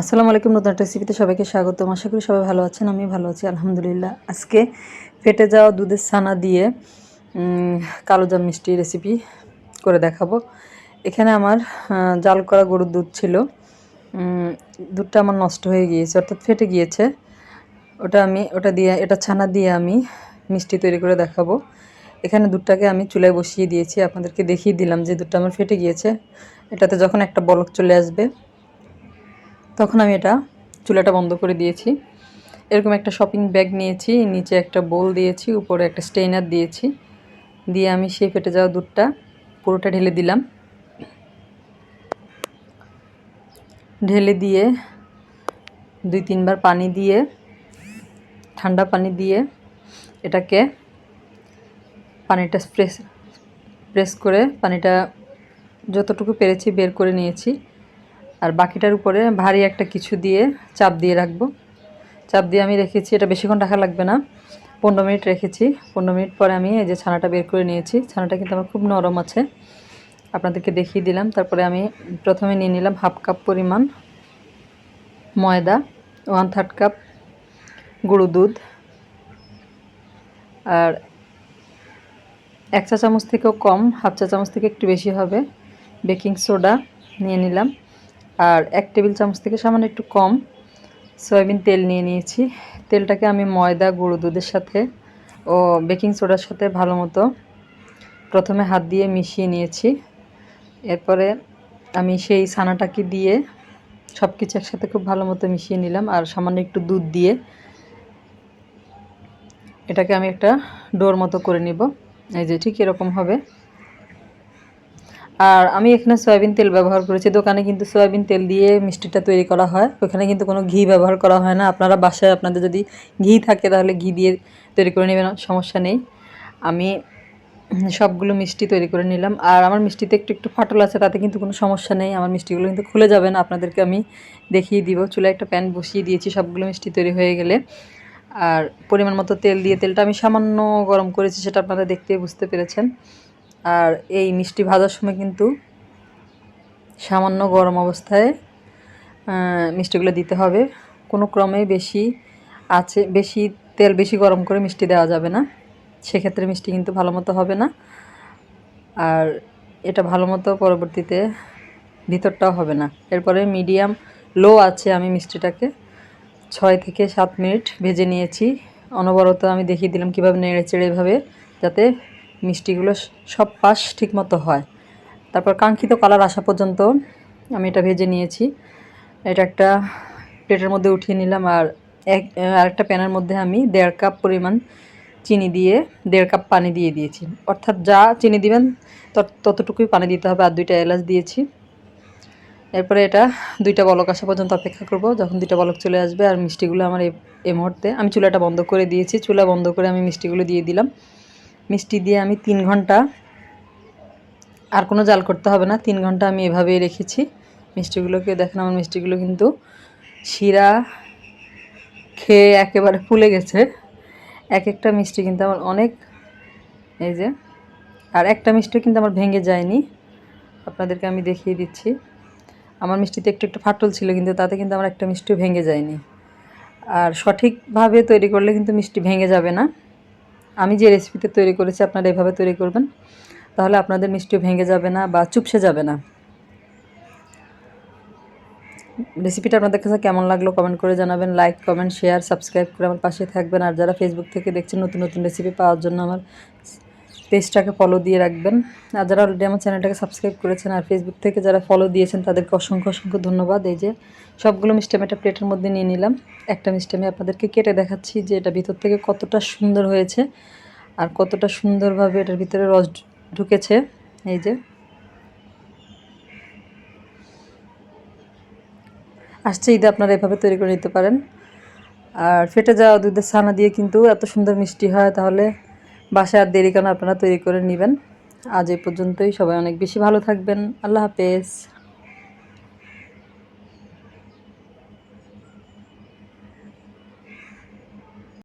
আসসালামু আলাইকুম নতুন একটা রেসিপিতে সবাইকে স্বাগত আশা করি সবাই ভালো আছেন আমি ভালো আছি আলহামদুলিল্লাহ। আজকে ফেটে যাওয়া দুধের ছানা দিয়ে উম, কালো জাম মিষ্টি রেসিপি করে দেখাবো। এখানে আমার জাল করা গরুর দুধ ছিল। দুধটা আমার নষ্ট হয়ে গিয়েছে অর্থাৎ ফেটে গিয়েছে। ওটা আমি ওটা দিয়ে এটা ছানা দিয়ে আমি মিষ্টি তৈরি করে দেখাবো। এখানে দুধটাকে আমি চুলায় বসিয়ে দিয়েছি আপনাদেরকে দেখিয়ে দিলাম যে দুধটা আমার ফেটে গিয়েছে। এটাতে যখন একটা বলক চলে আসবে তখন আমি এটা চুলাটা বন্ধ করে দিয়েছি। এরকম একটা শপিং ব্যাগ নিয়েছি, নিচে একটা বোল দিয়েছি, উপরে একটা স্টেইনার দিয়েছি। দিয়ে আমি সেই ফেটে যাওয়া দুধটা পুরোটা ঢেলে দিলাম। ঢেলে দিয়ে দুই তিনবার পানি দিয়ে, ঠান্ডা পানি দিয়ে এটাকে পানিটা প্রেস প্রেস করে, পানিটা যতটুকু পেরেছি বের করে নিয়েছি। আর বাকিটার উপরে ভারী একটা কিছু দিয়ে চাপ দিয়ে রাখব। চাপ দিয়ে আমি রেখেছি, এটা বেশিক্ষণ রাখা লাগবে না। পনেরো মিনিট রেখেছি। পনেরো মিনিট পরে আমি এই যে ছানাটা বের করে নিয়েছি। ছানাটা কিন্তু আমার খুব নরম আছে। আপনাদেরকে দেখিয়ে দিলাম। তারপরে আমি প্রথমে নিয়ে নিলাম হাফ কাপ পরিমাণ ময়দা, ওয়ান থার্ড কাপ গুঁড়ো দুধ। আর এক চা চামচ থেকেও কম, হাফ চা চামচ থেকে একটু বেশি হবে। বেকিং সোডা নিয়ে নিলাম। আর এক টেবিল চামচ থেকে সামান্য একটু কম সয়াবিন তেল নিয়ে নিয়েছি। তেলটাকে আমি ময়দা, গুঁড়ো দুধের সাথে ও বেকিং সোডার সাথে ভালো মতো প্রথমে হাত দিয়ে মিশিয়ে নিয়েছি। এরপরে আমি সেই ছানাটাকে দিয়ে সব কিছু একসাথে খুব ভালো মতো মিশিয়ে নিলাম আর সামান্য একটু দুধ দিয়ে এটাকে আমি একটা ডোর মতো করে নিব। এই যে ঠিক এরকম হবে। আর আমি এখানে সয়াবিন তেল ব্যবহার করেছি। দোকানে কিন্তু সয়াবিন তেল দিয়ে মিষ্টিটা তৈরি করা হয়। ওখানে কিন্তু কোনো ঘি ব্যবহার করা হয় না। আপনারা বাসায় আপনাদের যদি ঘি থাকে তাহলে ঘি দিয়ে তৈরি করে নেবেন, সমস্যা নেই। আমি সবগুলো মিষ্টি তৈরি করে নিলাম। আর আমার মিষ্টিতে একটু একটু ফাটল আছে, তাতে কিন্তু কোনো সমস্যা নেই। আমার মিষ্টিগুলো কিন্তু খুলে যাবে না। আপনাদেরকে আমি দেখিয়ে দিব। চুলায় একটা প্যান বসিয়ে দিয়েছি, সবগুলো মিষ্টি তৈরি হয়ে গেলে। আর পরিমাণ মতো তেল দিয়ে তেলটা আমি সামান্য গরম করেছি, সেটা আপনারা দেখতে বুঝতে পেরেছেন। আর এই মিষ্টি ভাজার সময় কিন্তু সামান্য গরম অবস্থায় মিষ্টিগুলো দিতে হবে। কোনো ক্রমেই বেশি আছে, বেশি তেল বেশি গরম করে মিষ্টি দেওয়া যাবে না। সেক্ষেত্রে মিষ্টি কিন্তু ভালো মতো হবে না। আর এটা ভালো মতো পরবর্তীতে ভিতরটাও হবে না। এরপরে মিডিয়াম লো আছে আমি মিষ্টিটাকে। ছয় থেকে সাত মিনিট ভেজে নিয়েছি। অনবরত আমি দেখিয়ে দিলাম কীভাবে নেড়ে চেড়ে এভাবে যাতে মিষ্টিগুলো সব পাশ ঠিকমতো হয়। তারপর কাঙ্ক্ষিত কালার আসা পর্যন্ত আমি এটা ভেজে নিয়েছি। এটা একটা প্লেটের মধ্যে উঠিয়ে নিলাম আর এক আরেকটা প্যানের মধ্যে আমি দেড় কাপ পরিমাণ চিনি দিয়ে, দেড় কাপ পানি দিয়ে দিয়েছি। অর্থাৎ যা চিনি দিবেন ততটুকুই পানি দিতে হবে আর দুইটা এলাচ দিয়েছি। এরপরে এটা দুইটা বলক আসা পর্যন্ত অপেক্ষা করব, যখন দুইটা বলক চলে আসবে আর মিষ্টিগুলো আমার এই মুহূর্তে, আমি চুলাটা বন্ধ করে দিয়েছি। চুলা বন্ধ করে আমি মিষ্টিগুলো দিয়ে দিলাম। মিষ্টি দিয়ে আমি তিন ঘণ্টা, আর কোনো জাল করতে হবে না, তিন ঘণ্টা আমি এভাবেই রেখেছি। মিষ্টিগুলোকে দেখেন, আমার মিষ্টিগুলো কিন্তু শিরা খেয়ে একেবারে ফুলে গেছে। এক একটা মিষ্টি কিন্তু আমার অনেক, এই যে, আর একটা মিষ্টি কিন্তু আমার ভেঙে যায়নি। আপনাদেরকে আমি দেখিয়ে দিচ্ছি। আমার মিষ্টিতে একটু একটু ফাটল ছিল, কিন্তু তাতে কিন্তু আমার একটা মিষ্টিও ভেঙে যায়নি। আর সঠিকভাবে তৈরি করলে কিন্তু মিষ্টি ভেঙে যাবে না। আমি যে রেসিপিতে তৈরি করেছি, আপনারা এভাবে তৈরি করবেন। তাহলে আপনাদের মিষ্টিও ভেঙে যাবে না বা চুপসে যাবে না। রেসিপিটা আপনাদের কাছে কেমন লাগল কমেন্ট করে জানাবেন। লাইক কমেন্ট শেয়ার সাবস্ক্রাইব করে আমার পাশে থাকবেন। আর যারা ফেসবুক থেকে দেখছেন, নতুন নতুন রেসিপি পাওয়ার জন্য আমার পেজটাকে ফলো দিয়ে রাখবেন। আর যারা অলরেডি আমার চ্যানেলটাকে সাবস্ক্রাইব করেছেন আর ফেসবুক থেকে যারা ফলো দিয়েছেন, তাদেরকে অসংখ্য অসংখ্য ধন্যবাদ। এই যে সবগুলো মিষ্টি আমি একটা প্লেটের মধ্যে নিয়ে নিলাম। একটা মিষ্টি আমি আপনাদেরকে কেটে দেখাচ্ছি যে এটা ভিতর থেকে কতটা সুন্দর হয়েছে আর কতটা সুন্দরভাবে এটার ভিতরে রস ঢুকেছে। এই যে। আসছে ঈদে আপনারা এভাবে তৈরি করে নিতে পারেন। আর ফেটে যাওয়া দুধের ছানা দিয়ে কিন্তু এত সুন্দর মিষ্টি হয়, তাহলে বাসায় আর দেরি কেন আপনারা তৈরি করে নেবেন। আজ এই পর্যন্তই। সবাই অনেক বেশি ভালো থাকবেন। আল্লাহ হাফেজ।